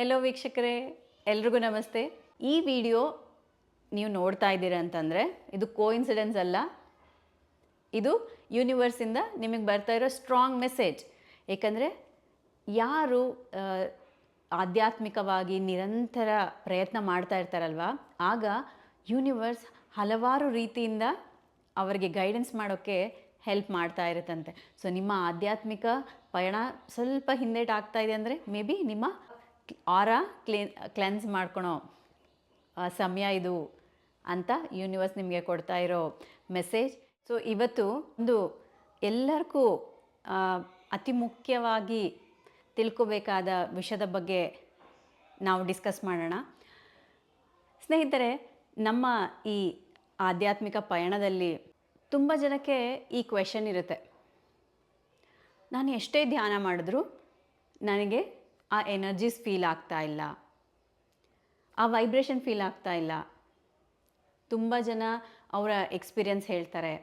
Hello ವೀಕ್ಷಕರೇ. ಎಲ್ರಿಗೂ ನಮಸ್ತೆ. ಈ ವಿಡಿಯೋ ನೀವು ನೋಡ್ತಾ ಇದ್ದೀರಾ ಅಂತಂದರೆ, ಇದು ಕೋಇನ್ಸಿಡೆನ್ಸ್ ಅಲ್ಲ. ಇದು ಯೂನಿವರ್ಸಿಂದ ನಿಮಗೆ ಬರ್ತಾ ಇರೋ ಸ್ಟ್ರಾಂಗ್ ಮೆಸೇಜ್ ಏಕೆಂದರೆ, ಯಾರು ಆಧ್ಯಾತ್ಮಿಕವಾಗಿ ನಿರಂತರ ಪ್ರಯತ್ನ ಮಾಡ್ತಾ ಇರ್ತಾರಲ್ವ, ಆಗ ಯೂನಿವರ್ಸ್ ಹಲವಾರು ರೀತಿಯಿಂದ ಅವರಿಗೆ ಗೈಡೆನ್ಸ್ ಮಾಡೋಕ್ಕೆ ಹೆಲ್ಪ್ ಮಾಡ್ತಾ ಇರುತ್ತಂತೆ. ಸೊ ನಿಮ್ಮ ಆಧ್ಯಾತ್ಮಿಕ ಪಯಣ ಸ್ವಲ್ಪ ಹಿಂದೇಟಾಗ್ತಾ ಇದೆ ಅಂದರೆ ಮೇ ಬಿ ನಿಮ್ಮ ಆರ ಕ್ಲೀನ್, ಕ್ಲೆನ್ಸ್ ಮಾಡ್ಕೊಳೋ ಸಮಯ ಇದು ಅಂತ ಯೂನಿವರ್ಸ್ ನಿಮಗೆ ಕೊಡ್ತಾ ಇರೋ ಮೆಸೇಜ್. ಸೊ, ಇವತ್ತು ಒಂದು ಎಲ್ಲರಿಗೂ ಅತಿ ಮುಖ್ಯವಾಗಿ ತಿಳ್ಕೊಬೇಕಾದ ವಿಷಯದ ಬಗ್ಗೆ ನಾವು ಡಿಸ್ಕಸ್ ಮಾಡೋಣ. ಸ್ನೇಹಿತರೆ, ನಮ್ಮ ಈ ಆಧ್ಯಾತ್ಮಿಕ ಪಯಣದಲ್ಲಿ ತುಂಬ ಜನಕ್ಕೆ ಈ ಕ್ವೆಶನ್ ಇರುತ್ತೆ. ನಾನು ಎಷ್ಟೇ ಧ್ಯಾನ ಮಾಡಿದ್ರು ನನಗೆ ಆ ಎನರ್ಜೀಸ್ ಫೀಲ್ ಆಗ್ತಾ ಇಲ್ಲ. ಆ ವೈಬ್ರೇಷನ್ ಫೀಲ್ ಆಗ್ತಾ ಇಲ್ಲ. ತುಂಬ ಜನ ಅವರ ಎಕ್ಸ್ಪೀರಿಯನ್ಸ್ ಹೇಳ್ತಾರೆ.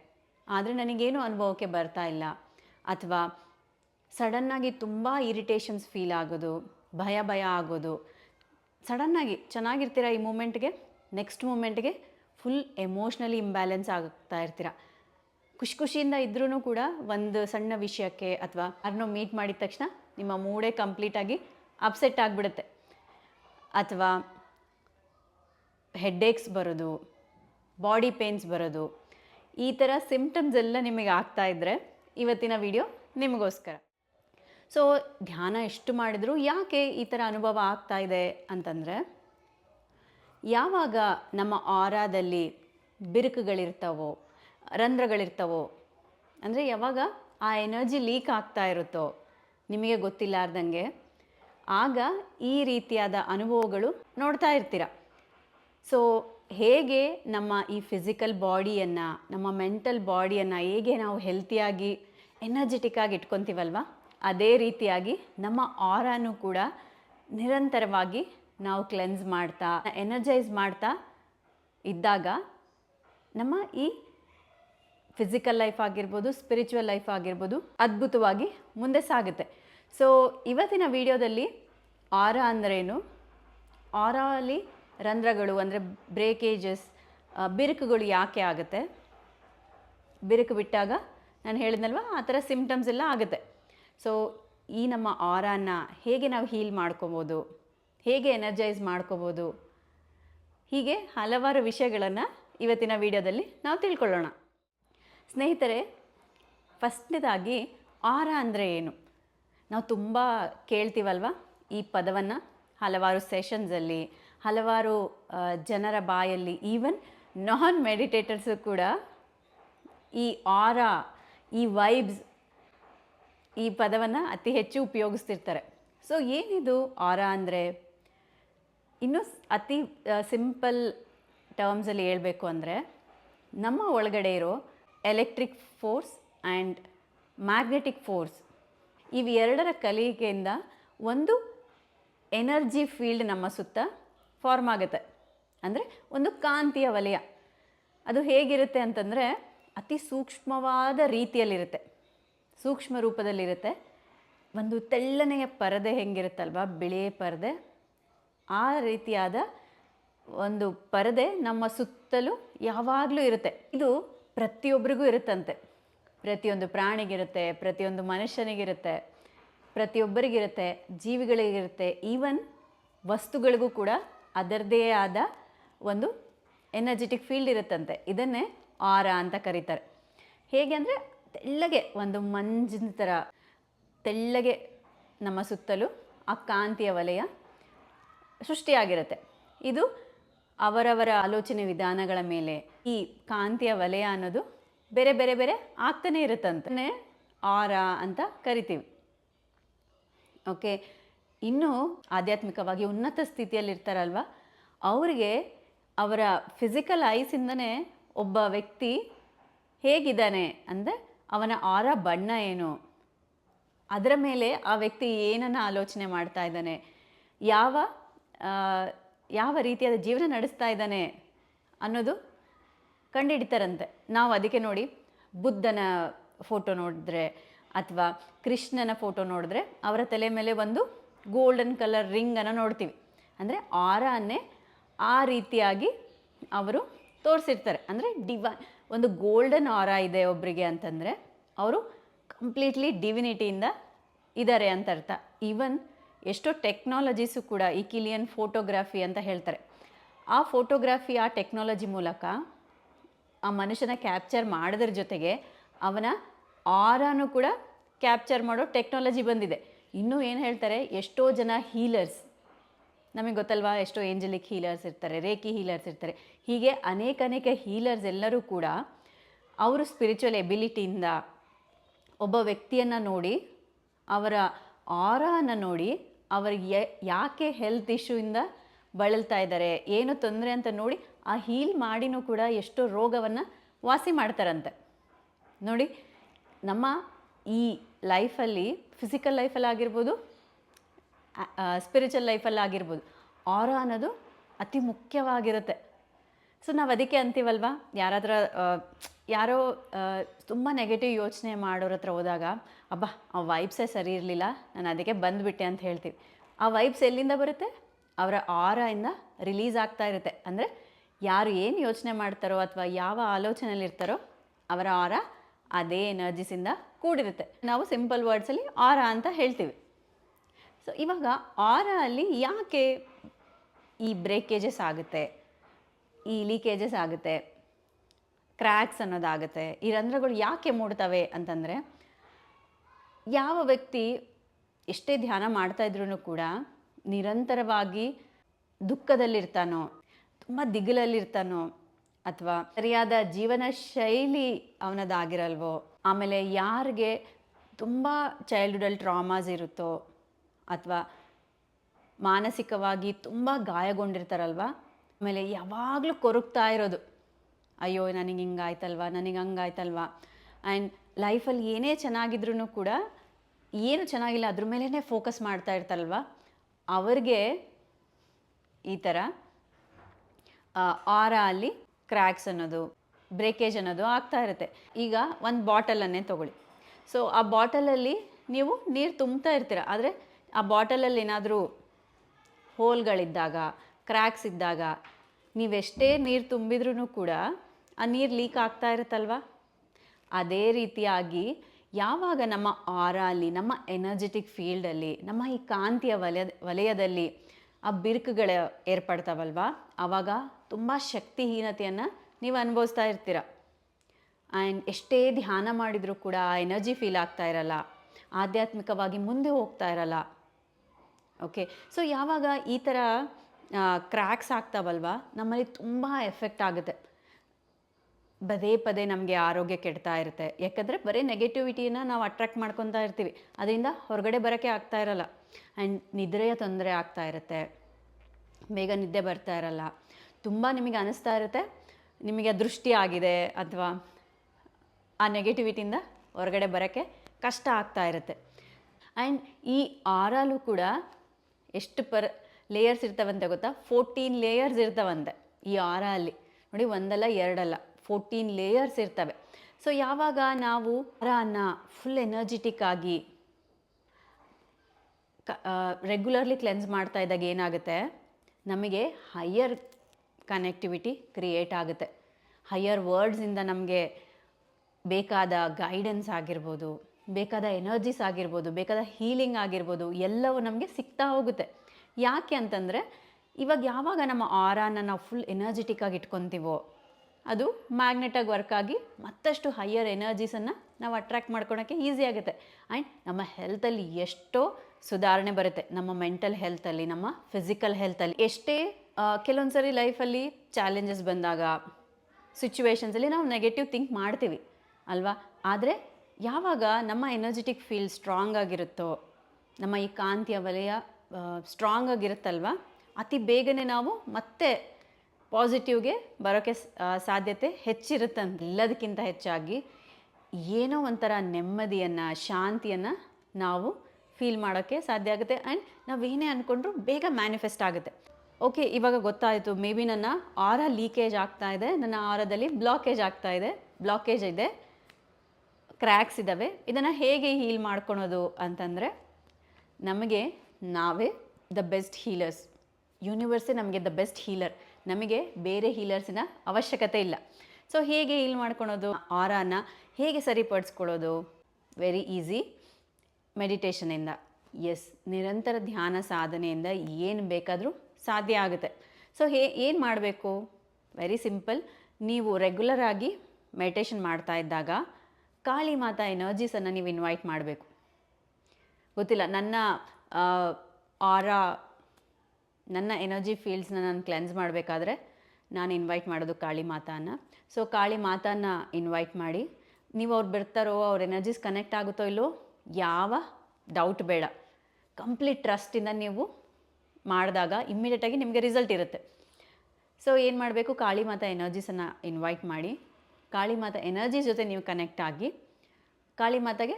ಆದರೆ ನನಗೇನು ಅನುಭವಕ್ಕೆ ಬರ್ತಾ ಇಲ್ಲ. ಅಥವಾ ಸಡನ್ನಾಗಿ ತುಂಬ ಇರಿಟೇಷನ್ಸ್ ಫೀಲ್ ಆಗೋದು, ಭಯ ಭಯ ಆಗೋದು. ಸಡನ್ನಾಗಿ ಚೆನ್ನಾಗಿರ್ತೀರ ಈ ಮೂಮೆಂಟ್ಗೆ ನೆಕ್ಸ್ಟ್ ಮೂಮೆಂಟ್ಗೆ ಫುಲ್ ಎಮೋಷ್ನಲಿ ಇಂಬ್ಯಾಲೆನ್ಸ್ ಆಗ್ತಾ ಇರ್ತೀರ. ಖುಷಿ ಖುಷಿಯಿಂದ ಇದ್ರೂ ಕೂಡ ಒಂದು ಸಣ್ಣ ವಿಷಯಕ್ಕೆ ಅಥವಾ ಯಾರನ್ನೋ ಮೀಟ್ ಮಾಡಿದ ತಕ್ಷಣ ನಿಮ್ಮ ಮೂಡೇ ಕಂಪ್ಲೀಟಾಗಿ ಅಪ್ಸೆಟ್ ಆಗಿಬಿಡುತ್ತೆ. ಅಥವಾ ಹೆಡ್ಡೇಕ್ಸ್ ಬರೋದು, ಬಾಡಿ ಪೇನ್ಸ್ ಬರೋದು, ಈ ಥರ ಸಿಮ್ಟಮ್ಸ್ ಎಲ್ಲ ನಿಮಗೆ ಆಗ್ತಾ ಇದ್ದರೆ ಇವತ್ತಿನ ವಿಡಿಯೋ ನಿಮಗೋಸ್ಕರ. ಸೊ, ಧ್ಯಾನ ಎಷ್ಟು ಮಾಡಿದರೂ ಯಾಕೆ ಈ ಥರ ಅನುಭವ ಆಗ್ತಾ ಇದೆ ಅಂತಂದರೆ, ಯಾವಾಗ ನಮ್ಮ ಆರಾದಲ್ಲಿ ಬಿರುಕುಗಳಿರ್ತಾವೋ, ರಂಧ್ರಗಳಿರ್ತಾವೋ, ಅಂದರೆ ಯಾವಾಗ ಆ ಎನರ್ಜಿ ಲೀಕ್ ಆಗ್ತಾ ಇರುತ್ತೋ, ನಿಮಗೆ ಗೊತ್ತಿಲ್ಲಾರ್ದಂಗೆ ಆಗ ಈ ರೀತಿಯಾದ ಅನುಭವಗಳು ನೋಡ್ತಾ ಇರ್ತೀರ. ಸೊ ಹೇಗೆ ನಮ್ಮ ಈ ಫಿಸಿಕಲ್ ಬಾಡಿಯನ್ನು ನಮ್ಮ ಮೆಂಟಲ್ ಬಾಡಿಯನ್ನು ಹೇಗೆ ನಾವು ಹೆಲ್ತಿಯಾಗಿ ಎನರ್ಜೆಟಿಕ್ ಆಗಿ ಇಟ್ಕೊತೀವಲ್ವ? ಅದೇ ರೀತಿಯಾಗಿ ನಮ್ಮ ಆರಾನು ಕೂಡ ನಿರಂತರವಾಗಿ ನಾವು ಕ್ಲೆನ್ಸ್ ಮಾಡ್ತಾ ಎನರ್ಜೈಸ್ ಮಾಡ್ತಾ ಇದ್ದಾಗ ನಮ್ಮ ಈ ಫಿಸಿಕಲ್ ಲೈಫ್ ಆಗಿರ್ಬೋದು ಸ್ಪಿರಿಚುವಲ್ ಲೈಫ್ ಆಗಿರ್ಬೋದು ಅದ್ಭುತವಾಗಿ ಮುಂದೆ ಸಾಗುತ್ತೆ. ಸೊ ಇವತ್ತಿನ ವಿಡಿಯೋದಲ್ಲಿ ಆರ ಅಂದ್ರೇನು? ಆರಲ್ಲಿ ರಂಧ್ರಗಳು ಅಂದರೆ ಬ್ರೇಕೇಜಸ್ ಬಿರುಕುಗಳು ಯಾಕೆ ಆಗುತ್ತೆ? ಬಿರುಕು ಬಿಟ್ಟಾಗ ನಾನು ಹೇಳಿದ್ನಲ್ವ, ಆ ಥರ ಸಿಮ್ಟಮ್ಸ್ ಎಲ್ಲ ಆಗುತ್ತೆ. ಸೊ ಈ ನಮ್ಮ ಆರಾನ ಹೇಗೆ ನಾವು ಹೀಲ್ ಮಾಡ್ಕೋಬೋದು? ಹೇಗೆ ಎನರ್ಜೈಸ್ ಮಾಡ್ಕೋಬೋದು? ಹೀಗೆ ಹಲವಾರು ವಿಷಯಗಳನ್ನು ಇವತ್ತಿನ ವಿಡಿಯೋದಲ್ಲಿ ನಾವು ತಿಳ್ಕೊಳ್ಳೋಣ. ಸ್ನೇಹಿತರೆ ಫಸ್ಟ್ನೇದಾಗಿ ಆರ ಅಂದರೆ ಏನು? ನಾವು ತುಂಬ ಕೇಳ್ತೀವಲ್ವ ಈ ಪದವನ್ನು? ಹಲವಾರು ಸೆಷನ್ಸಲ್ಲಿ ಹಲವಾರು ಜನರ ಬಾಯಲ್ಲಿ ಈವನ್ ನಾನ್ ಮೆಡಿಟೇಟರ್ಸು ಕೂಡ ಈ ಆರ ಈ ವೈಬ್ಸ್ ಈ ಪದವನ್ನು ಅತಿ ಹೆಚ್ಚು ಉಪಯೋಗಿಸ್ತಿರ್ತಾರೆ. ಸೊ ಏನಿದು ಆರ ಅಂದರೆ? ಇನ್ನೂ ಅತಿ ಸಿಂಪಲ್ ಟರ್ಮ್ಸಲ್ಲಿ ಹೇಳಬೇಕು ಅಂದರೆ, ನಮ್ಮ ಒಳಗಡೆ ಇರೋ electric force and magnetic force ಇವೆರಡರ ಕಲಿಕೆಯಿಂದ ಒಂದು ಎನರ್ಜಿ ಫೀಲ್ಡ್ ನಮ್ಮ ಸುತ್ತ ಫಾರ್ಮ್ ಆಗುತ್ತೆ. ಅಂದರೆ ಒಂದು ಕಾಂತಿಯ ವಲಯ. ಅದು ಹೇಗಿರುತ್ತೆ ಅಂತಂದರೆ ಅತಿ ಸೂಕ್ಷ್ಮವಾದ ರೀತಿಯಲ್ಲಿರುತ್ತೆ. ಸೂಕ್ಷ್ಮ ರೂಪದಲ್ಲಿರುತ್ತೆ. ಒಂದು ತೆಳ್ಳನೆಯ ಪರದೆ ಹೆಂಗಿರುತ್ತಲ್ವ? ಬಿಳಿಯ ಪರದೆ. ಆ ರೀತಿಯಾದ ಒಂದು ಪರದೆ ನಮ್ಮ ಸುತ್ತಲೂ ಯಾವಾಗಲೂ ಇರುತ್ತೆ. ಇದು ಪ್ರತಿಯೊಬ್ಬರಿಗೂ ಇರುತ್ತಂತೆ. ಪ್ರತಿಯೊಂದು ಪ್ರಾಣಿಗಿರುತ್ತೆ, ಪ್ರತಿಯೊಂದು ಮನುಷ್ಯನಿಗಿರುತ್ತೆ, ಪ್ರತಿಯೊಬ್ಬರಿಗಿರುತ್ತೆ, ಜೀವಿಗಳಿಗಿರುತ್ತೆ ಈವನ್ ವಸ್ತುಗಳಿಗೂ ಕೂಡ ಅದರದೇ ಆದ ಒಂದು ಎನರ್ಜೆಟಿಕ್ ಫೀಲ್ಡ್ ಇರುತ್ತಂತೆ. ಇದನ್ನೇ ಆರ ಅಂತ ಕರೀತಾರೆ. ಹೇಗೆ ಅಂದರೆ ತೆಳ್ಳಗೆ ಒಂದು ಮಂಜಿನ ಥರ ತೆಳ್ಳಗೆ ನಮ್ಮ ಸುತ್ತಲೂ ಆ ಕಾಂತಿಯ ವಲಯ ಸೃಷ್ಟಿಯಾಗಿರುತ್ತೆ. ಇದು ಅವರವರ ಆಲೋಚನೆ ವಿಧಾನಗಳ ಮೇಲೆ ಈ ಕಾಂತಿಯ ವಲಯ ಅನ್ನೋದು ಬೇರೆ ಬೇರೆ ಬೇರೆ ಆಗ್ತಾನೆ ಇರುತ್ತಂತೆ. ಆರ ಅಂತ ಕರಿತೀವಿ. ಓಕೆ ಇನ್ನು ಆಧ್ಯಾತ್ಮಿಕವಾಗಿ ಉನ್ನತ ಸ್ಥಿತಿಯಲ್ಲಿರ್ತಾರಲ್ವ? ಅವರಿಗೆ ಅವರ ಫಿಸಿಕಲ್ ಐಸಿಂದನೇ ಒಬ್ಬ ವ್ಯಕ್ತಿ ಹೇಗಿದ್ದಾನೆ ಅಂದರೆ ಅವನ ಆರ ಬಣ್ಣ ಏನು? ಅದರ ಮೇಲೆ ಆ ವ್ಯಕ್ತಿ ಏನನ್ನು ಆಲೋಚನೆ ಮಾಡ್ತಾ ಇದ್ದಾನೆ? ಯಾವ ಯಾವ ರೀತಿಯಾದ ಜೀವನ ನಡೆಸ್ತಾ ಇದ್ದಾನೆ ಅನ್ನೋದು ಕಂಡುಹಿಡಿತಾರಂತೆ ನಾವು ಅದಕ್ಕೆ ನೋಡಿ ಬುದ್ಧನ ಫೋಟೋ ನೋಡಿದ್ರೆ ಅಥವಾ ಕೃಷ್ಣನ ಫೋಟೋ ನೋಡಿದ್ರೆ ಅವರ ತಲೆ ಮೇಲೆ ಒಂದು ಗೋಲ್ಡನ್ ಕಲರ್ ರಿಂಗನ್ನು ನೋಡ್ತೀವಿ. ಅಂದರೆ ಆರನ್ನೇ ಆ ರೀತಿಯಾಗಿ ಅವರು ತೋರಿಸಿರ್ತಾರೆ. ಅಂದರೆ ಡಿವ, ಒಂದು ಗೋಲ್ಡನ್ ಆರ ಇದೆ ಒಬ್ಬರಿಗೆ ಅಂತಂದರೆ ಅವರು ಕಂಪ್ಲೀಟ್ಲಿ ಡಿವಿನಿಟಿಯಿಂದ ಇದ್ದಾರೆ ಅಂತ ಅರ್ಥ. ಈವನ್ ಎಷ್ಟೋ ಟೆಕ್ನಾಲಜೀಸು ಕೂಡ ಈ ಕಿಲಿಯನ್ ಫೋಟೋಗ್ರಾಫಿ ಅಂತ ಹೇಳ್ತಾರೆ. ಆ ಫೋಟೋಗ್ರಾಫಿ, ಆ ಟೆಕ್ನಾಲಜಿ ಮೂಲಕ ಆ ಮನುಷ್ಯನ ಕ್ಯಾಪ್ಚರ್ ಮಾಡೋದ್ರ ಜೊತೆಗೆ ಅವನ ಆರಾನು ಕೂಡ ಕ್ಯಾಪ್ಚರ್ ಮಾಡೋ ಟೆಕ್ನಾಲಜಿ ಬಂದಿದೆ. ಇನ್ನೂ ಏನು ಹೇಳ್ತಾರೆ? ಎಷ್ಟೋ ಜನ ಹೀಲರ್ಸ್ ನಮಗೆ ಗೊತ್ತಲ್ವಾ? ಎಷ್ಟೋ ಏಂಜಲಿಕ್ ಹೀಲರ್ಸ್ ಇರ್ತಾರೆ ರೇಕಿ ಹೀಲರ್ಸ್ ಇರ್ತಾರೆ. ಹೀಗೆ ಅನೇಕ ಅನೇಕ ಹೀಲರ್ಸ್ ಎಲ್ಲರೂ ಕೂಡ ಅವರು ಸ್ಪಿರಿಚುವಲ್ ಎಬಿಲಿಟಿಯಿಂದ ಒಬ್ಬ ವ್ಯಕ್ತಿಯನ್ನು ನೋಡಿ, ಅವರ ಆರಾನ ನೋಡಿ, ಅವರಿಗೆ ಯಾಕೆ ಹೆಲ್ತ್ ಇಶ್ಯೂಯಿಂದ ಬಳಲ್ತಾ ಇದ್ದಾರೆ, ಏನು ತೊಂದರೆ ಅಂತ ನೋಡಿ ಆ ಹೀಲ್ ಮಾಡಿನೂ ಕೂಡ ಎಷ್ಟೋ ರೋಗವನ್ನು ವಾಸಿ ಮಾಡ್ತಾರಂತೆ. ನೋಡಿ, ನಮ್ಮ ಈ ಲೈಫಲ್ಲಿ ಫಿಸಿಕಲ್ ಲೈಫಲ್ಲಿ ಆಗಿರ್ಬೋದು ಸ್ಪಿರಿಚುವಲ್ ಲೈಫಲ್ಲಾಗಿರ್ಬೋದು ಆರ ಅನ್ನೋದು ಅತಿ ಮುಖ್ಯವಾಗಿರುತ್ತೆ. ಸೊ ನಾವು ಅದಕ್ಕೆ ಅಂತೀವಲ್ವಾ? ಯಾರಾದ್ರ ಯಾರೋ ತುಂಬ ನೆಗೆಟಿವ್ ಯೋಚನೆ ಮಾಡೋರ ಹತ್ರ ಹೋದಾಗ, ಅಬ್ಬಾ, ಆ ವೈಬ್ಸೇ ಸರಿ ಇರಲಿಲ್ಲ, ನಾನು ಅದಕ್ಕೆ ಬಂದುಬಿಟ್ಟೆ ಅಂತ ಹೇಳ್ತೀವಿ. ಆ ವೈಬ್ಸ್ ಎಲ್ಲಿಂದ ಬರುತ್ತೆ? ಅವರ ಆರಿಂದ ರಿಲೀಸ್ ಆಗ್ತಾ ಇರುತ್ತೆ. ಅಂದರೆ ಯಾರು ಏನು ಯೋಚನೆ ಮಾಡ್ತಾರೋ ಅಥವಾ ಯಾವ ಆಲೋಚನೆಯಲ್ಲಿರ್ತಾರೋ ಅವರ ಆರ ಅದೇ ಎನರ್ಜಿಸಿಂದ ಕೂಡಿರುತ್ತೆ. ನಾವು ಸಿಂಪಲ್ ವರ್ಡ್ಸಲ್ಲಿ ಆರ ಅಂತ ಹೇಳ್ತೀವಿ. ಸೊ ಇವಾಗ ಆರ ಅಲ್ಲಿ ಯಾಕೆ ಈ ಬ್ರೇಕೇಜಸ್ ಆಗುತ್ತೆ? ಈ ಲೀಕೇಜಸ್ ಆಗುತ್ತೆ? ಕ್ರ್ಯಾಕ್ಸ್ ಅನ್ನೋದಾಗುತ್ತೆ? ಈ ರಂಧ್ರಗಳು ಯಾಕೆ ಮೂಡ್ತವೆ ಅಂತಂದರೆ ಯಾವ ವ್ಯಕ್ತಿ ಎಷ್ಟೇ ಧ್ಯಾನ ಮಾಡ್ತಾ ಇದ್ರೂ ಕೂಡ ನಿರಂತರವಾಗಿ ದುಃಖದಲ್ಲಿರ್ತಾನೋ ತುಂಬ ದಿಗಿಲಲ್ಲಿರ್ತಾನೋ ಅಥವಾ ಸರಿಯಾದ ಜೀವನ ಶೈಲಿ ಅವನದಾಗಿರಲ್ವೋ? ಆಮೇಲೆ ಯಾರಿಗೆ ತುಂಬ ಚೈಲ್ಡ್ಹುಡಲ್ಲಿ ಟ್ರಾಮಾಸ್ ಇರುತ್ತೋ ಅಥವಾ ಮಾನಸಿಕವಾಗಿ ತುಂಬ ಗಾಯಗೊಂಡಿರ್ತಾರಲ್ವ? ಆಮೇಲೆ ಯಾವಾಗಲೂ ಕೊರಗ್ತಾ ಇರೋದು. ಅಯ್ಯೋ, ನನಗೆ ಹಿಂಗಾಯ್ತಲ್ವ, ನನಗೆ ಹಂಗಾಯ್ತಲ್ವ? ಆ್ಯಂಡ್ ಲೈಫಲ್ಲಿ ಏನೇ ಚೆನ್ನಾಗಿದ್ರೂ ಕೂಡ ಏನು ಚೆನ್ನಾಗಿಲ್ಲ, ಅದ್ರ ಮೇಲೇ ಫೋಕಸ್ ಮಾಡ್ತಾ ಇರ್ತಾರಲ್ವ? ಅವ್ರಿಗೆ ಈ ಥರ ಆರ ಅಲ್ಲಿ ಕ್ರ್ಯಾಕ್ಸ್ ಅನ್ನೋದು ಬ್ರೇಕೇಜ್ ಅನ್ನೋದು ಆಗ್ತಾ ಇರುತ್ತೆ. ಈಗ ಒಂದು ಬಾಟಲನ್ನೇ ತೊಗೊಳ್ಳಿ. ಸೊ ಆ ಬಾಟಲಲ್ಲಿ ನೀವು ನೀರು ತುಂಬ್ತಾ ಇರ್ತೀರ. ಆದರೆ ಆ ಬಾಟಲಲ್ಲಿ ಏನಾದರೂ ಹೋಲ್ಗಳಿದ್ದಾಗ ಕ್ರ್ಯಾಕ್ಸ್ ಇದ್ದಾಗ ನೀವೆಷ್ಟೇ ನೀರು ತುಂಬಿದ್ರೂ ಕೂಡ ಆ ನೀರು ಲೀಕ್ ಆಗ್ತಾ ಇರುತ್ತಲ್ವ? ಅದೇ ರೀತಿಯಾಗಿ ಯಾವಾಗ ನಮ್ಮ ಆರಲ್ಲಿ ನಮ್ಮ ಎನರ್ಜೆಟಿಕ್ ಫೀಲ್ಡಲ್ಲಿ ನಮ್ಮ ಈ ಕಾಂತಿಯ ವಲಯ, ವಲಯದಲ್ಲಿ ಆ ಬಿರುಕುಗಳು ಏರ್ಪಡ್ತಾವಲ್ವ? ಆವಾಗ ತುಂಬ ಶಕ್ತಿಹೀನತೆಯನ್ನು ನೀವು ಅನುಭವಿಸ್ತಾ ಇರ್ತೀರ. ಆ್ಯಂಡ್ ಎಷ್ಟೇ ಧ್ಯಾನ ಮಾಡಿದರೂ ಕೂಡ ಆ ಎನರ್ಜಿ ಫೀಲ್ ಆಗ್ತಾ ಇರಲ್ಲ. ಆಧ್ಯಾತ್ಮಿಕವಾಗಿ ಮುಂದೆ ಹೋಗ್ತಾ ಇರಲ್ಲ. ಓಕೆ, ಸೊ ಯಾವಾಗ ಈ ಥರ ಕ್ರ್ಯಾಕ್ಸ್ ಆಗ್ತಾವಲ್ವಾ? ನಮ್ಮಲ್ಲಿ ತುಂಬ ಎಫೆಕ್ಟ್ ಆಗುತ್ತೆ. ಪದೇ ಪದೇ ನಮಗೆ ಆರೋಗ್ಯ ಕೆಡ್ತಾ ಇರುತ್ತೆ. ಯಾಕಂದರೆ ಬರೀ ನೆಗೆಟಿವಿಟಿನ ನಾವು ಅಟ್ರಾಕ್ಟ್ ಮಾಡ್ಕೊತಾ ಇರ್ತೀವಿ. ಅದರಿಂದ ಹೊರಗಡೆ ಬರೋಕ್ಕೆ ಆಗ್ತಾ ಇರಲ್ಲ. ಆ್ಯಂಡ್ ನಿದ್ರೆಯ ತೊಂದರೆ ಆಗ್ತಾ ಇರುತ್ತೆ. ಬೇಗ ನಿದ್ದೆ ಬರ್ತಾ ಇರಲ್ಲ. ತುಂಬ ನಿಮಗೆ ಅನಿಸ್ತಾ ಇರುತ್ತೆ. ನಿಮಗೆ ದೃಷ್ಟಿ ಆಗಿದೆ ಅಥವಾ ಆ ನೆಗೆಟಿವಿಟಿಯಿಂದ ಹೊರಗಡೆ ಬರೋಕ್ಕೆ ಕಷ್ಟ ಆಗ್ತಾ ಇರುತ್ತೆ. ಆ್ಯಂಡ್ ಈ ಆರಲ್ಲೂ ಕೂಡ ಎಷ್ಟು ಪರ್ ಲೇಯರ್ಸ್ ಇರ್ತವಂತೆ ಗೊತ್ತಾ? ಫೋರ್ಟೀನ್ ಲೇಯರ್ಸ್ ಇರ್ತವಂತೆ ಈ ಆರ ಅಲ್ಲಿ ನೋಡಿ, ಒಂದಲ್ಲ, ಎರಡಲ್ಲ ಫೋರ್ಟೀನ್ ಲೇಯರ್ಸ್ ಇರ್ತವೆ. ಸೊ ಯಾವಾಗ ನಾವು ಆರನ ಫುಲ್ ಎನರ್ಜೆಟಿಕ್ ಆಗಿ ರೆಗ್ಯುಲರ್ಲಿ ಕ್ಲೆನ್ಸ್ ಮಾಡ್ತಾ ಇದ್ದಾಗ ಏನಾಗುತ್ತೆ? ನಮಗೆ ಹೈಯರ್ ಕನೆಕ್ಟಿವಿಟಿ ಕ್ರಿಯೇಟ್ ಆಗುತ್ತೆ. ಹೈಯರ್ ವರ್ಡ್ಸಿಂದ ನಮಗೆ ಬೇಕಾದ ಗೈಡೆನ್ಸ್ ಆಗಿರ್ಬೋದು, ಬೇಕಾದ ಎನರ್ಜೀಸ್ ಆಗಿರ್ಬೋದು, ಬೇಕಾದ ಹೀಲಿಂಗ್ ಆಗಿರ್ಬೋದು, ಎಲ್ಲವೂ ನಮಗೆ ಸಿಗ್ತಾ ಹೋಗುತ್ತೆ. ಯಾಕೆ ಅಂತಂದರೆ, ಇವಾಗ ಯಾವಾಗ ನಮ್ಮ ಆರಾನ ನಾವು ಫುಲ್ ಎನರ್ಜೆಟಿಕ್ ಆಗಿ ಇಟ್ಕೊತೀವೋ, ಅದು ಮ್ಯಾಗ್ನೆಟಾಗಿ ವರ್ಕ್ ಆಗಿ ಮತ್ತಷ್ಟು ಹೈಯರ್ ಎನರ್ಜೀಸನ್ನು ನಾವು ಅಟ್ರ್ಯಾಕ್ಟ್ ಮಾಡ್ಕೊಳಕ್ಕೆ ಈಸಿ ಆಗುತ್ತೆ. ಆ್ಯಂಡ್ ನಮ್ಮ ಹೆಲ್ತಲ್ಲಿ ಎಷ್ಟೋ ಸುಧಾರಣೆ ಬರುತ್ತೆ. ನಮ್ಮ ಮೆಂಟಲ್ ಹೆಲ್ತಲ್ಲಿ ನಮ್ಮ ಫಿಸಿಕಲ್ ಹೆಲ್ತಲ್ಲಿ ಎಷ್ಟೇ ಕೆಲವೊಂದು ಸರಿ ಲೈಫಲ್ಲಿ ಚಾಲೆಂಜಸ್ ಬಂದಾಗ ಸಿಚುವೇಶನ್ಸಲ್ಲಿ ನಾವು ನೆಗೆಟಿವ್ ಥಿಂಕ್ ಮಾಡ್ತೀವಿ, ಅಲ್ವಾ? ಆದರೆ ಯಾವಾಗ ನಮ್ಮ ಎನರ್ಜೆಟಿಕ್ ಫೀಲ್ ಸ್ಟ್ರಾಂಗ್ ಆಗಿರುತ್ತೋ, ನಮ್ಮ ಈ ಕಾಂತಿಯ ವಲಯ ಸ್ಟ್ರಾಂಗ್ ಆಗಿರುತ್ತಲ್ವ? ಅತಿ ಬೇಗನೆ ನಾವು ಮತ್ತೆ ಪಾಸಿಟಿವ್ಗೆ ಬರೋಕ್ಕೆ ಸಾಧ್ಯತೆ ಹೆಚ್ಚಿರುತ್ತೆ ಎಲ್ಲದಕ್ಕಿಂತ ಹೆಚ್ಚಾಗಿ ಏನೋ ಒಂಥರ ನೆಮ್ಮದಿಯನ್ನು, ಶಾಂತಿಯನ್ನು ನಾವು ಫೀಲ್ ಮಾಡೋಕ್ಕೆ ಸಾಧ್ಯ ಆಗುತ್ತೆ. ಆ್ಯಂಡ್ ನಾವೇನೇ ಅಂದ್ಕೊಂಡ್ರೂ ಬೇಗ ಮ್ಯಾನಿಫೆಸ್ಟ್ ಆಗುತ್ತೆ. ಓಕೆ ಇವಾಗ ಗೊತ್ತಾಯಿತು. ಮೇ ಬಿ ನನ್ನ ಆರ ಲೀಕೇಜ್ ಆಗ್ತಾ ಇದೆ. ನನ್ನ ಆರದಲ್ಲಿ ಬ್ಲಾಕೇಜ್ ಆಗ್ತಾ ಇದೆ. ಬ್ಲಾಕೇಜ್ ಇದೆ. ಕ್ರ್ಯಾಕ್ಸ್ ಇದ್ದಾವೆ ಇದನ್ನು ಹೇಗೆ ಹೀಲ್ ಮಾಡ್ಕೊಳೋದು ಅಂತಂದರೆ, ನಮಗೆ ನಾವೇ ದ ಬೆಸ್ಟ್ ಹೀಲರ್ಸ್ ಯೂನಿವರ್ಸೇ ನಮಗೆ ದ ಬೆಸ್ಟ್ ಹೀಲರ್ ನಮಗೆ ಬೇರೆ ಹೀಲರ್ಸಿನ ಅವಶ್ಯಕತೆ ಇಲ್ಲ. ಸೊ ಹೇಗೆ ಹೀಲ್ ಮಾಡ್ಕೊಳೋದು? ಆರಾನ ಹೇಗೆ ಸರಿಪಡಿಸ್ಕೊಳ್ಳೋದು ವೆರಿ ಈಸಿ ಮೆಡಿಟೇಷನಿಂದ ಎಸ್ ನಿರಂತರ ಧ್ಯಾನ ಸಾಧನೆಯಿಂದ ಏನು ಬೇಕಾದರೂ ಸಾಧ್ಯ ಆಗುತ್ತೆ. ಸೊ ಹೇ, ಏನು ಮಾಡಬೇಕು? ವೆರಿ ಸಿಂಪಲ್ ನೀವು ರೆಗ್ಯುಲರ್ ಆಗಿ ಮೆಡಿಟೇಷನ್ ಮಾಡ್ತಾ ಇದ್ದಾಗ ಕಾಳಿ ಮಾತಾ ಎನರ್ಜೀಸನ್ನು ನೀವು ಇನ್ವೈಟ್ ಮಾಡಬೇಕು. ಗೊತ್ತಿಲ್ಲ, ನನ್ನ ಆರ ನನ್ನ ಎನರ್ಜಿ ಫೀಲ್ಡ್ಸ್ನ ನಾನು ಕ್ಲೆನ್ಸ್ ಮಾಡಬೇಕಾದ್ರೆ ನಾನು ಇನ್ವೈಟ್ ಮಾಡೋದು ಕಾಳಿ ಮಾತಾನ. ಸೊ ಕಾಳಿ ಮಾತಾನ ಇನ್ವೈಟ್ ಮಾಡಿ, ನೀವು ಅವ್ರು ಬರ್ತಾರೋ ಅವ್ರ ಎನರ್ಜೀಸ್ ಕನೆಕ್ಟ್ ಆಗುತ್ತೋ ಇಲ್ಲೋ ಯಾವ ಡೌಟ್ ಬೇಡ. ಕಂಪ್ಲೀಟ್ ಟ್ರಸ್ಟಿಂದ ನೀವು ಮಾಡಿದಾಗ ಇಮ್ಮಿಡಿಯೇಟಾಗಿ ನಿಮಗೆ ರಿಸಲ್ಟ್ ಇರುತ್ತೆ. ಸೊ ಏನು ಮಾಡಬೇಕು? ಕಾಳಿ ಮಾತಾ ಎನರ್ಜೀಸನ್ನು ಇನ್ವೈಟ್ ಮಾಡಿ. ಕಾಳಿ ಮಾತಾ ಎನರ್ಜಿ ಜೊತೆ ನೀವು ಕನೆಕ್ಟ್ ಆಗಿ, ಕಾಳಿ ಮಾತಾಗೆ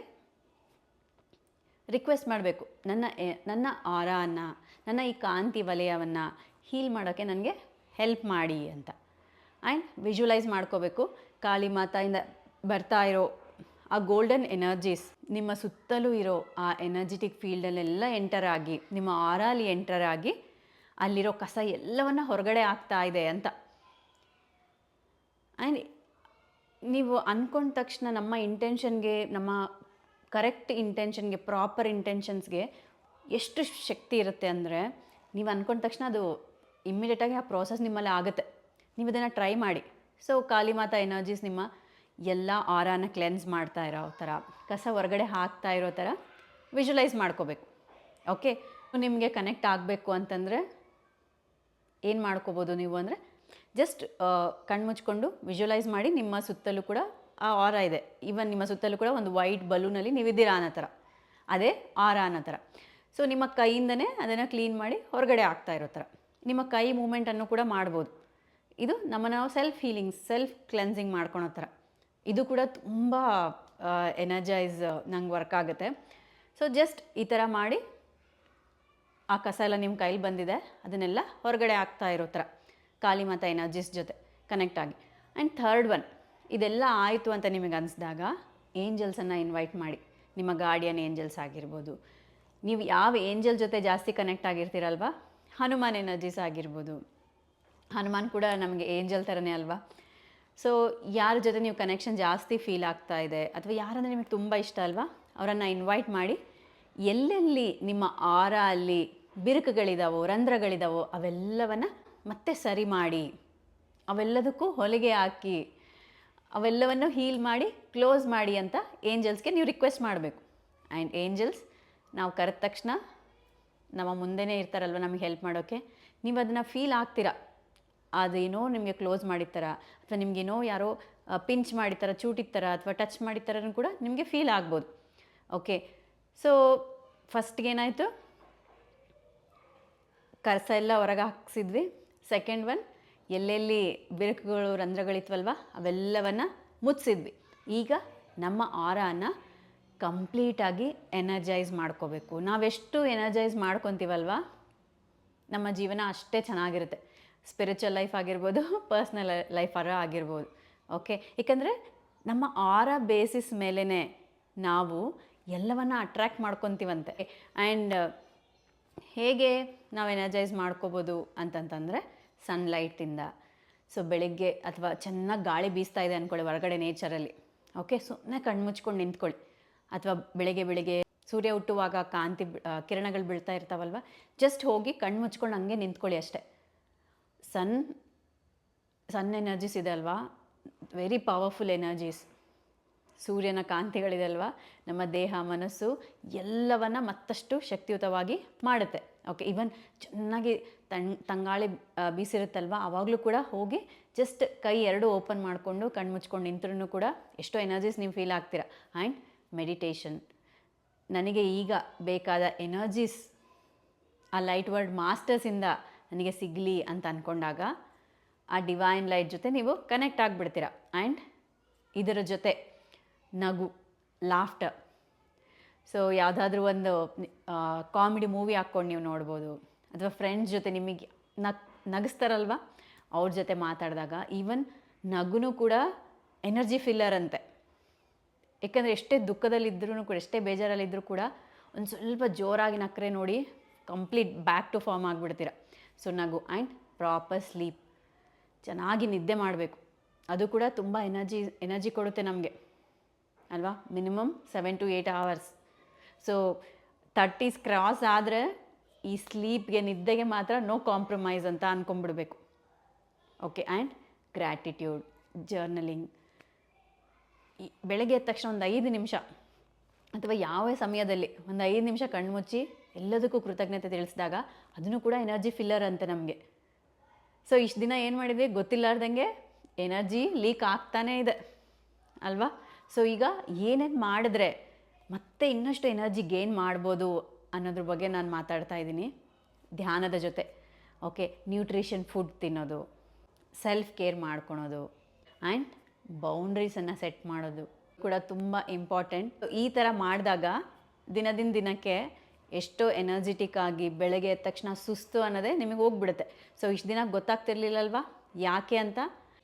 ರಿಕ್ವೆಸ್ಟ್ ಮಾಡಬೇಕು. ನನ್ನ ನನ್ನ ಆರಾನ, ನನ್ನ ಈ ಕಾಂತಿ ವಲಯವನ್ನು ಹೀಲ್ ಮಾಡೋಕ್ಕೆ ನನಗೆ ಹೆಲ್ಪ್ ಮಾಡಿ ಅಂತ. ಆ್ಯಂಡ್ ವಿಜುವಲೈಸ್ ಮಾಡ್ಕೋಬೇಕು. ಕಾಳಿ ಮಾತಾಯಿಂದ ಬರ್ತಾ ಇರೋ ಆ ಗೋಲ್ಡನ್ ಎನರ್ಜೀಸ್ ನಿಮ್ಮ ಸುತ್ತಲೂ ಇರೋ ಆ ಎನರ್ಜೆಟಿಕ್ ಫೀಲ್ಡಲ್ಲೆಲ್ಲ ಎಂಟರ್ ಆಗಿ, ನಿಮ್ಮ ಆರಾಲಿ ಎಂಟರ್ ಆಗಿ ಅಲ್ಲಿರೋ ಕಸ ಎಲ್ಲವನ್ನ ಹೊರಗಡೆ ಆಗ್ತಾ ಇದೆ ಅಂತ. ಆ್ಯಂಡ್ ನೀವು ಅಂದ್ಕೊಂಡ ತಕ್ಷಣ ನಮ್ಮ ಇಂಟೆನ್ಷನ್ಗೆ ನಮ್ಮ ಕರೆಕ್ಟ್ ಇಂಟೆನ್ಷನ್ಗೆ ಪ್ರಾಪರ್ ಇಂಟೆನ್ಷನ್ಸ್ಗೆ ಎಷ್ಟು ಶಕ್ತಿ ಇರುತ್ತೆ ಅಂದರೆ, ನೀವು ಅಂದ್ಕೊಂಡ ತಕ್ಷಣ ಅದು ಇಮ್ಮಿಡಿಯೇಟಾಗಿ ಆ ಪ್ರೋಸೆಸ್ ನಿಮ್ಮಲ್ಲಿ ಆಗುತ್ತೆ. ನೀವು ಇದನ್ನು ಟ್ರೈ ಮಾಡಿ. ಸೊ ಕಾಲಿಮಾತಾ ಎನರ್ಜೀಸ್ ನಿಮ್ಮ ಎಲ್ಲ ಆರಾನ ಕ್ಲೆನ್ಸ್ ಮಾಡ್ತಾ ಇರೋ ಥರ ಕಸ ಹೊರಗಡೆ ಹಾಕ್ತಾ ಇರೋ ಥರ ವಿಜುವಲೈಸ್ ಮಾಡ್ಕೋಬೇಕು. ಓಕೆ ನಿಮಗೆ ಕನೆಕ್ಟ್ ಆಗಬೇಕು ಅಂತಂದರೆ ಏನು ಮಾಡ್ಕೋಬೋದು ನೀವು ಅಂದರೆ ಜಸ್ಟ್ ಕಣ್ಮುಚ್ಕೊಂಡು ವಿಜುವಲೈಸ್ ಮಾಡಿ ನಿಮ್ಮ ಸುತ್ತಲೂ ಕೂಡ ಆ ಆರ ಇದೆ. ಈವನ್ ನಿಮ್ಮ ಸುತ್ತಲೂ ಕೂಡ ಒಂದು ವೈಟ್ ಬಲೂನಲ್ಲಿ ನೀವಿದ್ದೀರಾ ಅನ್ನೋ ಥರ ಅದೇ ಆರ ಅನ್ನೋ ಥರ ಸೊ ನಿಮ್ಮ ಕೈಯಿಂದನೇ ಅದನ್ನು ಕ್ಲೀನ್ ಮಾಡಿ ಹೊರಗಡೆ ಆಗ್ತಾ ಇರೋ ಥರ ನಿಮ್ಮ ಕೈ ಮೂಮೆಂಟನ್ನು ಕೂಡ ಮಾಡ್ಬೋದು. ಇದು ನಮ್ಮ ನಾವು ಸೆಲ್ಫ್ ಹೀಲಿಂಗ್ ಸೆಲ್ಫ್ ಕ್ಲೆನ್ಸಿಂಗ್ ಮಾಡ್ಕೊಳೋ ಥರ ಇದು ಕೂಡ ತುಂಬ ಎನರ್ಜೈಸ್ ನಂಗೆ ವರ್ಕ್ ಆಗುತ್ತೆ. ಸೊ ಜಸ್ಟ್ ಈ ಥರ ಮಾಡಿ ಆ ಕಸ ಎಲ್ಲ ನಿಮ್ಮ ಕೈಲಿ ಬಂದಿದೆ. ಅದನ್ನೆಲ್ಲ ಹೊರಗಡೆ ಆಗ್ತಾ ಇರೋ ಥರ ಖಾಲಿ ಮತ್ತು ಎನರ್ಜಿಸ್ ಜೊತೆ ಕನೆಕ್ಟ್ ಆಗಿ. ಆ್ಯಂಡ್ ಥರ್ಡ್ ಒನ್ ಇದೆಲ್ಲ ಆಯಿತು ಅಂತ ನಿಮಗೆ ಅನಿಸಿದಾಗ ಏಂಜಲ್ಸನ್ನು ಇನ್ವೈಟ್ ಮಾಡಿ. ನಿಮ್ಮ ಗಾರ್ಡಿಯನ್ ಏಂಜಲ್ಸ್ ಆಗಿರ್ಬೋದು. ನೀವು ಯಾವ ಏಂಜಲ್ ಜೊತೆ ಜಾಸ್ತಿ ಕನೆಕ್ಟ್ ಆಗಿರ್ತೀರಲ್ವಾ? ಹನುಮಾನ್ ಎನರ್ಜೀಸ್ ಆಗಿರ್ಬೋದು. ಹನುಮಾನ್ ಕೂಡ ನಮಗೆ ಏಂಜಲ್ ಥರನೇ ಅಲ್ವಾ? ಸೊ ಯಾರ ಜೊತೆ ನೀವು ಕನೆಕ್ಷನ್ ಜಾಸ್ತಿ ಫೀಲ್ ಆಗ್ತಾ ಇದೆ ಅಥವಾ ಯಾರಂದರೆ ನಿಮಗೆ ತುಂಬ ಇಷ್ಟ ಅಲ್ವಾ? ಅವರನ್ನು ಇನ್ವೈಟ್ ಮಾಡಿ ಎಲ್ಲೆಲ್ಲಿ ನಿಮ್ಮ ಆರ ಅಲ್ಲಿ ಬಿರುಕುಗಳಿದಾವೋ, ರಂಧ್ರಗಳಿದಾವೋ, ಅವೆಲ್ಲವನ್ನು ಮತ್ತೆ ಸರಿ ಮಾಡಿ, ಅವೆಲ್ಲದಕ್ಕೂ ಹೊಲಿಗೆ ಹಾಕಿ, ಅವೆಲ್ಲವನ್ನು ಹೀಲ್ ಮಾಡಿ ಕ್ಲೋಸ್ ಮಾಡಿ ಅಂತ ಏಂಜಲ್ಸ್ಗೆ ನೀವು ರಿಕ್ವೆಸ್ಟ್ ಮಾಡಬೇಕು. ಆ್ಯಂಡ್ ಏಂಜಲ್ಸ್ ನಾವು ಕರೆದ ತಕ್ಷಣ ನಮ್ಮ ಮುಂದೆನೇ ಇರ್ತಾರಲ್ವ ನಮಗೆ ಹೆಲ್ಪ್ ಮಾಡೋಕ್ಕೆ ನೀವು ಅದನ್ನು ಫೀಲ್ ಆಗ್ತೀರಾ? ಅದೇನೋ ನಿಮಗೆ ಕ್ಲೋಸ್ ಮಾಡಿರ್ತಾರ, ಅಥವಾ ನಿಮಗೇನೋ ಯಾರೋ ಪಿಂಚ್ ಮಾಡಿರ್ತಾರ, ಚೂಟಿರ್ತಾರ, ಅಥವಾ ಟಚ್ ಮಾಡಿರ್ತಾರನ್ನು ಕೂಡ ನಿಮಗೆ ಫೀಲ್ ಆಗ್ಬೋದು. ಓಕೆ ಸೊ ಫಸ್ಟ್ಗೆ ಏನಾಯಿತು? ಕರ್ಸ ಎಲ್ಲ ಹೊರಗೆ ಹಾಕ್ಸಿದ್ವಿ. ಸೆಕೆಂಡ್ ಒನ್ ಎಲ್ಲೆಲ್ಲಿ ಬಿರುಕುಗಳು, ರಂಧ್ರಗಳಿತ್ವಲ್ವ, ಅವೆಲ್ಲವನ್ನು ಮುಚ್ಚಿದ್ವಿ. ಈಗ ನಮ್ಮ ಆರಾನ ಕಂಪ್ಲೀಟಾಗಿ ಎನರ್ಜೈಸ್ ಮಾಡ್ಕೋಬೇಕು. ನಾವೆಷ್ಟು ಎನರ್ಜೈಸ್ ಮಾಡ್ಕೊತೀವಲ್ವ, ನಮ್ಮ ಜೀವನ ಅಷ್ಟೇ ಚೆನ್ನಾಗಿರುತ್ತೆ. ಸ್ಪಿರಿಚುವಲ್ ಲೈಫ್ ಆಗಿರ್ಬೋದು ಪರ್ಸ್ನಲ್ ಲೈಫ್ ಅರ ಆಗಿರ್ಬೋದು. ಓಕೆ ಏಕೆಂದರೆ ನಮ್ಮ ಆರ ಬೇಸಿಸ್ ಮೇಲೇ ನಾವು ಎಲ್ಲವನ್ನು ಅಟ್ರ್ಯಾಕ್ಟ್ ಮಾಡ್ಕೊತೀವಂತೆ. ಆ್ಯಂಡ್ ಹೇಗೆ ನಾವು ಎನರ್ಜೈಸ್ ಮಾಡ್ಕೋಬೋದು ಅಂತಂತಂದರೆ ಸನ್ಲೈಟಿಂದ ಸೊ ಬೆಳಿಗ್ಗೆ ಅಥವಾ ಚೆನ್ನಾಗಿ ಗಾಳಿ ಬೀಸ್ತಾ ಇದೆ ಅಂದ್ಕೊಳ್ಳಿ ಹೊರಗಡೆ ನೇಚರಲ್ಲಿ ಓಕೆ ಸುಮ್ಮನೆ ಕಣ್ಣು ಮುಚ್ಕೊಂಡು ನಿಂತ್ಕೊಳ್ಳಿ. ಅಥವಾ ಬೆಳಿಗ್ಗೆ ಬೆಳಿಗ್ಗೆ ಸೂರ್ಯ ಹುಟ್ಟುವಾಗ ಕಾಂತಿ ಕಿರಣಗಳು ಬೀಳ್ತಾ ಇರ್ತಾವಲ್ವ? ಜಸ್ಟ್ ಹೋಗಿ ಕಣ್ಣು ಮುಚ್ಕೊಂಡು ಹಂಗೆ ನಿಂತ್ಕೊಳ್ಳಿ ಅಷ್ಟೇ. ಸನ್ ಸನ್ ಎನರ್ಜೀಸ್ ಇದೆ ಅಲ್ವಾ? ವೆರಿ ಪವರ್ಫುಲ್ ಎನರ್ಜೀಸ್ ಸೂರ್ಯನ ಕಾಂತಿಗಳಿದೆ ಅಲ್ವಾ? ನಮ್ಮ ದೇಹ, ಮನಸ್ಸು ಎಲ್ಲವನ್ನ ಮತ್ತಷ್ಟು ಶಕ್ತಿಯುತವಾಗಿ ಮಾಡುತ್ತೆ. ಓಕೆ ಈವನ್ ಚೆನ್ನಾಗಿ ತಣ್ ತಂಗಾಳಿ ಬೀಸಿರುತ್ತಲ್ವ? ಆವಾಗಲೂ ಕೂಡ ಹೋಗಿ ಜಸ್ಟ್ ಕೈ ಎರಡು ಓಪನ್ ಮಾಡಿಕೊಂಡು, ಕಣ್ಣು ಮುಚ್ಕೊಂಡು ನಿಂತ್ರೂ ಕೂಡ ಎಷ್ಟೋ ಎನರ್ಜೀಸ್ ನೀವು ಫೀಲ್ ಆಗ್ತೀರಾ. ಆ್ಯಂಡ್ ಮೆಡಿಟೇಷನ್ ನನಗೆ ಈಗ ಬೇಕಾದ ಎನರ್ಜೀಸ್ ಆ ಲೈಟ್ ವರ್ಡ್ ಮಾಸ್ಟರ್ಸಿಂದ ನನಗೆ ಸಿಗಲಿ ಅಂತ ಅಂದ್ಕೊಂಡಾಗ ಆ ಡಿವೈನ್ ಲೈಟ್ ಜೊತೆ ನೀವು ಕನೆಕ್ಟ್ ಆಗಿಬಿಡ್ತೀರ. ಆ್ಯಂಡ್ ಇದರ ಜೊತೆ ನಗು ಲಾಫ್ಟರ್ ಸೊ ಯಾವುದಾದ್ರೂ ಒಂದು ಕಾಮಿಡಿ ಮೂವಿ ಹಾಕ್ಕೊಂಡು ನೀವು ನೋಡ್ಬೋದು. ಅಥವಾ ಫ್ರೆಂಡ್ಸ್ ಜೊತೆ ನಿಮಗೆ ನಗ್ ನಗಿಸ್ತಾರಲ್ವ? ಅವ್ರ ಜೊತೆ ಮಾತಾಡಿದಾಗ ಈವನ್ ನಗುನೂ ಕೂಡ ಎನರ್ಜಿ ಫಿಲ್ಲರ್ ಅಂತೆ. ಯಾಕಂದರೆ ಎಷ್ಟೇ ದುಃಖದಲ್ಲಿದ್ದರೂ ಕೂಡ, ಎಷ್ಟೇ ಬೇಜಾರಲ್ಲಿದ್ದರೂ ಕೂಡ ಒಂದು ಸ್ವಲ್ಪ ಜೋರಾಗಿ ನಕ್ಕರೆ ನೋಡಿ ಕಂಪ್ಲೀಟ್ ಬ್ಯಾಕ್ ಟು ಫಾರ್ಮ್ ಆಗಿಬಿಡ್ತೀರ. ಸೊ ನಗು ಆ್ಯಂಡ್ ಪ್ರಾಪರ್ ಸ್ಲೀಪ್. ಚೆನ್ನಾಗಿ ನಿದ್ದೆ ಮಾಡಬೇಕು. ಅದು ಕೂಡ ತುಂಬ ಎನರ್ಜಿ ಎನರ್ಜಿ ಕೊಡುತ್ತೆ ನಮಗೆ, ಅಲ್ವಾ? Minimum seven to eight hours. So thirties cross ಆದರೆ ಈ ಸ್ಲೀಪ್ಗೆ, ನಿದ್ದೆಗೆ ಮಾತ್ರ ನೋ ಕಾಂಪ್ರಮೈಸ್ ಅಂತ ಅಂದ್ಕೊಂಬಿಡ್ಬೇಕು ಓಕೆ, ಆ್ಯಂಡ್ ಗ್ರ್ಯಾಟಿಟ್ಯೂಡ್, ಜರ್ನಲಿಂಗ್. ಬೆಳಗ್ಗೆ ಎದ್ದ ತಕ್ಷಣ ಒಂದು ಐದು ನಿಮಿಷ ಅಥವಾ ಯಾವ ಸಮಯದಲ್ಲಿ ಒಂದು ಐದು ನಿಮಿಷ ಕಣ್ಮುಚ್ಚಿ ಎಲ್ಲದಕ್ಕೂ ಕೃತಜ್ಞತೆ ತಿಳಿಸಿದಾಗ ಅದನ್ನು ಕೂಡ ಎನರ್ಜಿ ಫಿಲ್ಲರ್ ಅಂತ ನಮಗೆ. ಸೊ ಇಷ್ಟು ದಿನ ಏನು ಮಾಡಿದ್ವಿ? ಗೊತ್ತಿಲ್ಲಾರ್ದಂಗೆ ಎನರ್ಜಿ ಲೀಕ್ ಆಗ್ತಾನೇ ಇದೆ. ಅಲ್ವಾ? ಸೊ ಈಗ ಏನೇನು ಮಾಡಿದ್ರೆ ಮತ್ತೆ ಇನ್ನಷ್ಟು ಎನರ್ಜಿ ಗೇನ್ ಮಾಡ್ಬೋದು ಅನ್ನೋದ್ರ ಬಗ್ಗೆ ನಾನು ಮಾತಾಡ್ತಾ ಇದ್ದೀನಿ. ಧ್ಯಾನದ ಜೊತೆ. ಓಕೆ ನ್ಯೂಟ್ರಿಷನ್ ಫುಡ್ ತಿನ್ನೋದು ಸೆಲ್ಫ್ ಕೇರ್ ಮಾಡ್ಕೊಳೋದು ಆ್ಯಂಡ್ ಬೌಂಡ್ರೀಸನ್ನು ಸೆಟ್ ಮಾಡೋದು ಕೂಡ ತುಂಬ ಇಂಪಾರ್ಟೆಂಟ್ ಈ ಥರ ಮಾಡಿದಾಗ ದಿನದಿಂದ ದಿನಕ್ಕೆ ಎಷ್ಟೋ ಎನರ್ಜೆಟಿಕ್ ಆಗಿ ಬೆಳಗ್ಗೆ ಎದ್ದ ತಕ್ಷಣ ಸುಸ್ತು ಅನ್ನೋದೇ ನಿಮಗೆ ಹೋಗ್ಬಿಡುತ್ತೆ. ಸೊ ಇಷ್ಟು ದಿನ ಗೊತ್ತಾಗ್ತಿರ್ಲಿಲ್ಲಲ್ವಾ? ಯಾಕೆ ಅಂತ?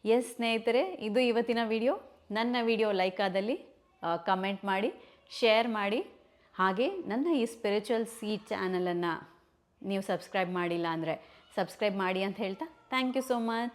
ಎಸ್ ಸ್ನೇಹಿತರೆ, ಇದು ಇವತ್ತಿನ ವಿಡಿಯೋ ನನ್ನ ವಿಡಿಯೋ ಲೈಕ್ ಆದಲ್ಲಿ ಕಮೆಂಟ್ ಮಾಡಿ ಶೇರ್ ಮಾಡಿ. ಹಾಗೆ ನನ್ನ ಈ ಸ್ಪಿರಿಚುವಲ್ ಸೀ ಚಾನಲನ್ನು ನೀವು ಸಬ್ಸ್ಕ್ರೈಬ್ ಮಾಡಿಲ್ಲ ಅಂದರೆ ಸಬ್ಸ್ಕ್ರೈಬ್ ಮಾಡಿ ಅಂತ ಹೇಳ್ತಾ ಥ್ಯಾಂಕ್ ಯು ಸೋ ಮಚ್